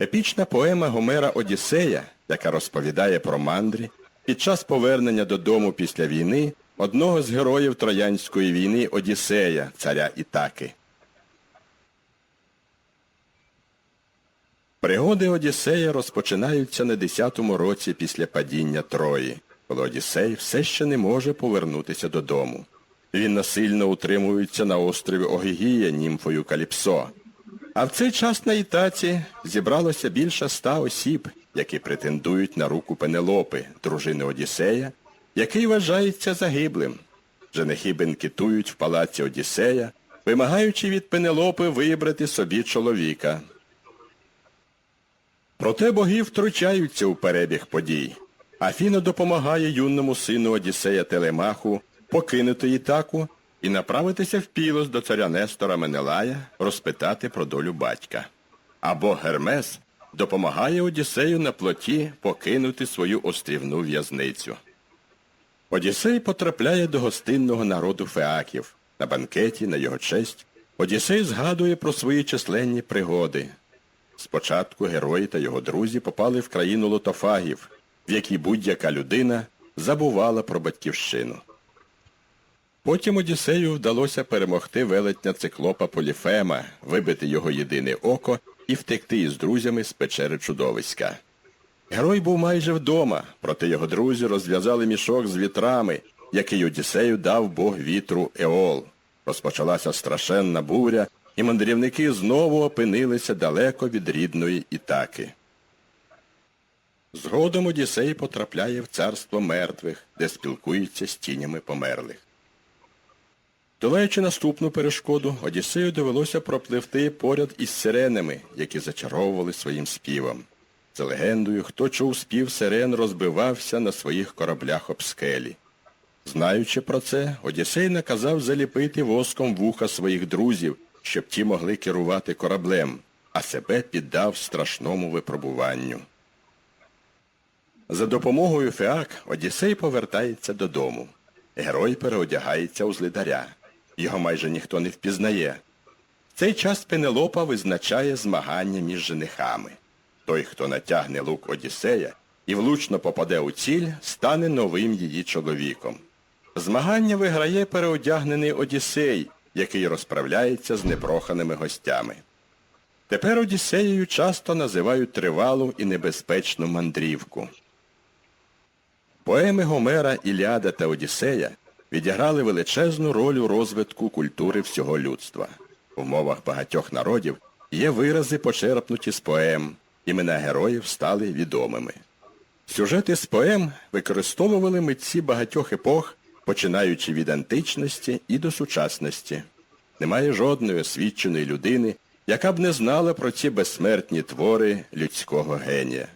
Епічна поема Гомера Одіссея, яка розповідає про мандрі, під час повернення додому після війни одного з героїв Троянської війни Одіссея, царя Ітаки. Пригоди Одіссея розпочинаються на 10-му році після падіння Трої, коли Одіссей все ще не може повернутися додому. Він насильно утримується на острові Огігія німфою Каліпсо. А в цей час на Ітаці зібралося більше ста осіб, які претендують на руку Пенелопи, дружини Одіссея, який вважається загиблим. Женихи бенкетують в палаці Одіссея, вимагаючи від Пенелопи вибрати собі чоловіка. Проте боги втручаються у перебіг подій. Афіна допомагає юному сину Одіссея Телемаху покинути Ітаку і направитися в Пілос до царя Нестора Менелая розпитати про долю батька. Або Гермес допомагає Одіссею на плоті покинути свою острівну в'язницю. Одіссей потрапляє до гостинного народу феаків. На банкеті, на його честь, Одіссей згадує про свої численні пригоди. Спочатку герої та його друзі попали в країну лотофагів, в якій будь-яка людина забувала про батьківщину. Потім Одіссею вдалося перемогти велетня циклопа Поліфема, вибити його єдине око і втекти із друзями з печери чудовиська. Герой був майже вдома, проте його друзі розв'язали мішок з вітрами, який Одіссею дав бог вітру Еол. Розпочалася страшенна буря, і мандрівники знову опинилися далеко від рідної Ітаки. Згодом Одіссей потрапляє в царство мертвих, де спілкується з тінями померлих. Долаючи наступну перешкоду, Одіссею довелося пропливти поряд із сиренами, які зачаровували своїм співом. За легендою, хто чув спів сирен, розбивався на своїх кораблях об скелі. Знаючи про це, Одіссей наказав заліпити воском вуха своїх друзів, щоб ті могли керувати кораблем, а себе піддав страшному випробуванню. За допомогою Феак Одіссей повертається додому. Герой переодягається у злидаря. Його майже ніхто не впізнає. Цей час Пенелопа визначає змагання між женихами. Той, хто натягне лук Одіссея і влучно попаде у ціль, стане новим її чоловіком. Змагання виграє переодягнений Одіссей, який розправляється з непроханими гостями. Тепер Одіссеєю часто називають тривалу і небезпечну мандрівку. Поеми Гомера, Іліада та Одіссея відіграли величезну роль у розвитку культури всього людства. В мовах багатьох народів є вирази, почерпнуті з поем, імена героїв стали відомими. Сюжети з поем використовували митці багатьох епох, починаючи від античності і до сучасності. Немає жодної освіченої людини, яка б не знала про ці безсмертні твори людського генія.